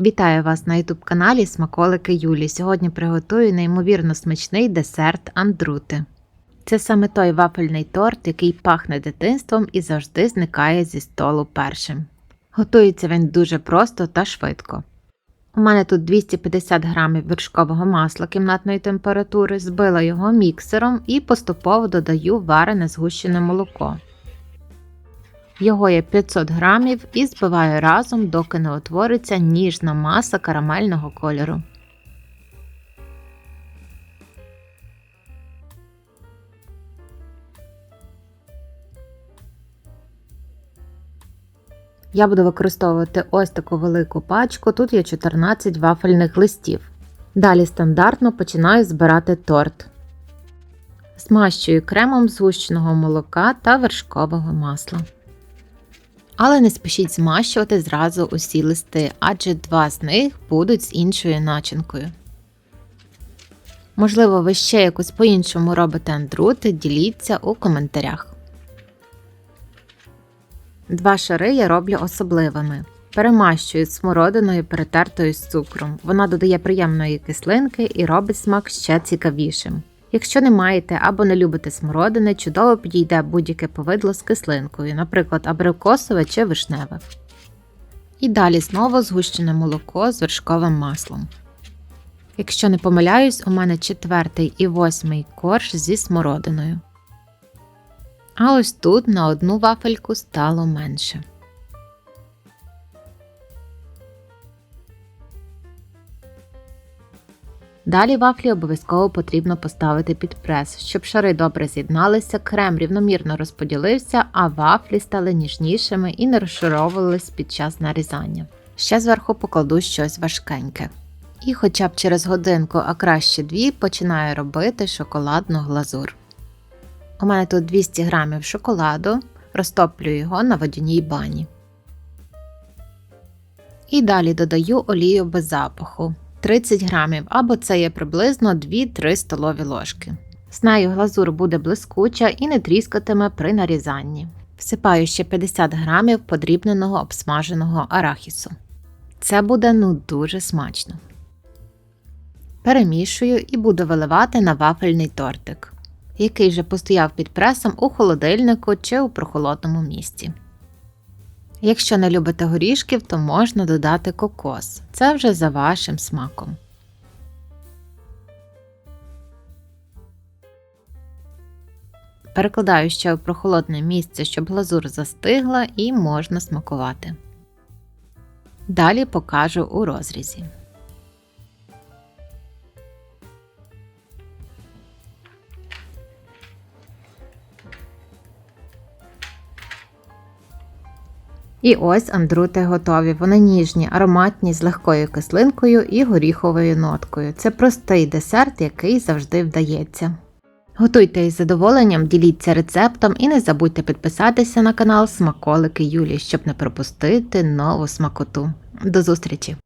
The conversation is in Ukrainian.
Вітаю вас на youtube каналі Смаколики Юлі. Сьогодні приготую неймовірно смачний десерт андрути. Це саме той вафельний торт, який пахне дитинством і завжди зникає зі столу першим. Готується він дуже просто та швидко. У мене тут 250 грамів вершкового масла кімнатної температури, збила його міксером і поступово додаю варене згущене молоко. Його є 500 грамів і збиваю разом, доки не утвориться ніжна маса карамельного кольору. Я буду використовувати ось таку велику пачку, тут є 14 вафельних листів. Далі стандартно починаю збирати торт. Змащую кремом згущеного молока та вершкового масла. Але не спішіть змащувати зразу усі листи, адже два з них будуть з іншою начинкою. Можливо, ви ще якось по-іншому робите андрути, діліться у коментарях. Два шари я роблю особливими. Перемащую смородиною, перетертою з цукром. Вона додає приємної кислинки і робить смак ще цікавішим. Якщо не маєте або не любите смородини, чудово підійде будь-яке повидло з кислинкою, наприклад, абрикосове чи вишневе. І далі знову згущене молоко з вершковим маслом. Якщо не помиляюсь, у мене четвертий і восьмий корж зі смородиною. А ось тут на одну вафельку стало менше. Далі вафлі обов'язково потрібно поставити під прес, щоб шари добре з'єдналися, крем рівномірно розподілився, а вафлі стали ніжнішими і не розшаровувались під час нарізання. Ще зверху покладу щось важкеньке. І хоча б через годинку, а краще дві, починаю робити шоколадну глазур. У мене тут 200 грамів шоколаду, розтоплюю його на водяній бані. І далі додаю олію без запаху 30 грамів, або це є приблизно 2-3 столові ложки. З нею глазур буде блискуча і не тріскатиме при нарізанні. Всипаю ще 50 грамів подрібненого обсмаженого арахісу. Це буде ну дуже смачно. Перемішую і буду виливати на вафельний тортик який же постояв під пресом у холодильнику чи у прохолодному місці. Якщо не любите горішків, то можна додати кокос. Це вже за вашим смаком. Перекладаю ще в прохолодне місце, щоб глазур застигла і можна смакувати. Далі покажу у розрізі. І ось андрути готові. Вони ніжні, ароматні з легкою кислинкою і горіховою ноткою. Це простий десерт, який завжди вдається. Готуйте із задоволенням, діліться рецептом і не забудьте підписатися на канал Смаколики Юлі, щоб не пропустити нову смакоту. До зустрічі!